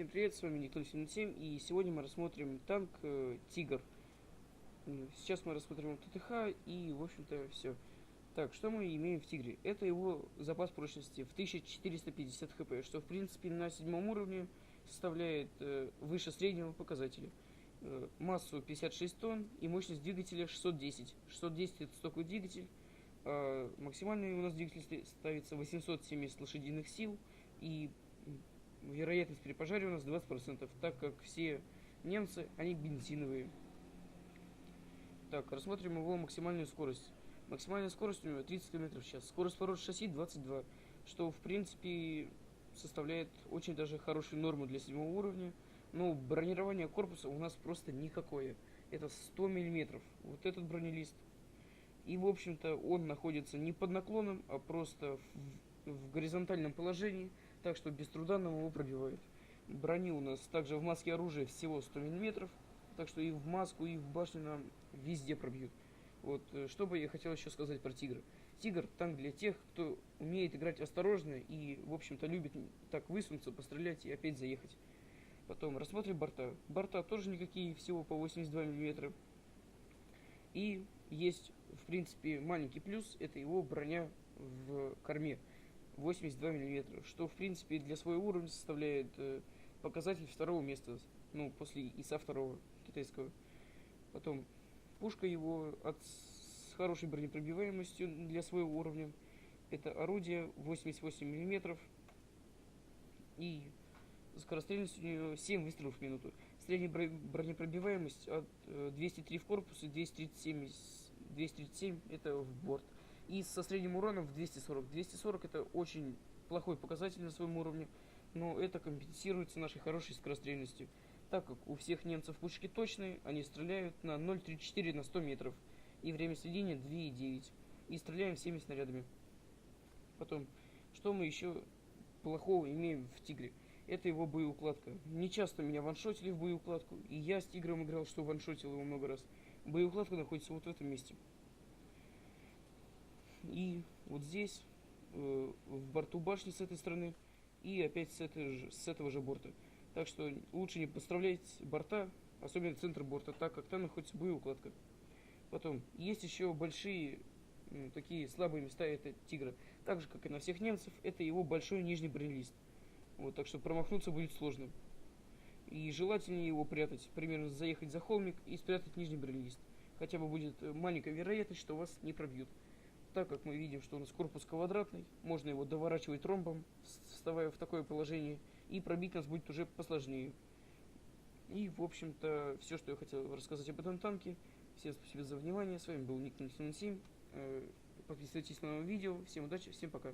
Всем привет, с вами Никто 77 и сегодня мы рассмотрим танк э, Тигр. Сейчас мы рассмотрим ТТХ и, в общем-то, все. Так, что мы имеем в Тигре? Это его запас прочности в 1450 хп, что, в принципе, на седьмом уровне составляет э, выше среднего показателя. Э, массу 56 тонн и мощность двигателя 610. 610 это стоковый двигатель, а максимальный у нас двигатель ста- ставится 870 лошадиных сил и вероятность при пожаре у нас 20%, так как все немцы, они бензиновые. Так, рассмотрим его максимальную скорость. Максимальная скорость у него 30 км в час. Скорость поворота шасси 22, что в принципе составляет очень даже хорошую норму для седьмого уровня. Но бронирование корпуса у нас просто никакое. Это 100 мм. Вот этот бронелист. И, в общем-то, он находится не под наклоном, а просто в, в горизонтальном положении, так что без труда нам его пробивает. Брони у нас также в маске оружия всего 100 мм, так что и в маску, и в башню нам везде пробьют. Вот, э, что бы я хотел еще сказать про Тигра. Тигр танк для тех, кто умеет играть осторожно и, в общем-то, любит так высунуться, пострелять и опять заехать. Потом рассмотрим борта. Борта тоже никакие, всего по 82 мм. И есть, в принципе, маленький плюс, это его броня в корме. 82 мм, что, в принципе, для своего уровня составляет э, показатель второго места, ну, после ИСа второго китайского. Потом пушка его от, с хорошей бронепробиваемостью для своего уровня. Это орудие 88 мм и скорострельность у нее 7 выстрелов в минуту. Средняя бро- бронепробиваемость от э, 203 в корпус и 237, из- 237 это в борт. И со средним уроном в 240. 240 это очень плохой показатель на своем уровне, но это компенсируется нашей хорошей скорострельностью. Так как у всех немцев пушки точные, они стреляют на 0,34 на 100 метров. И время сведения 2,9. И стреляем всеми снарядами. Потом, что мы еще плохого имеем в Тигре? Это его боеукладка. Не часто меня ваншотили в боеукладку, и я с Тигром играл, что ваншотил его много раз. Боеукладка находится вот в этом месте. И вот здесь, э, в борту башни с этой стороны, и опять с, этой же, с этого же борта. Так что лучше не подставлять борта, особенно центр борта, так как там находится боеукладка. Потом, есть еще большие такие слабые места это тигра. Так же, как и на всех немцев, это его большой нижний бронелист. Вот, так что промахнуться будет сложно. И желательнее его прятать, примерно заехать за холмик и спрятать нижний бронелист. Хотя бы будет э, маленькая вероятность, что вас не пробьют. Так как мы видим, что у нас корпус квадратный, можно его доворачивать ромбом, вставая в такое положение, и пробить нас будет уже посложнее. И, в общем-то, все, что я хотел рассказать об этом танке. Всем спасибо за внимание. С вами был Ник 77. Э, Подписывайтесь на новое видео. Всем удачи, всем пока.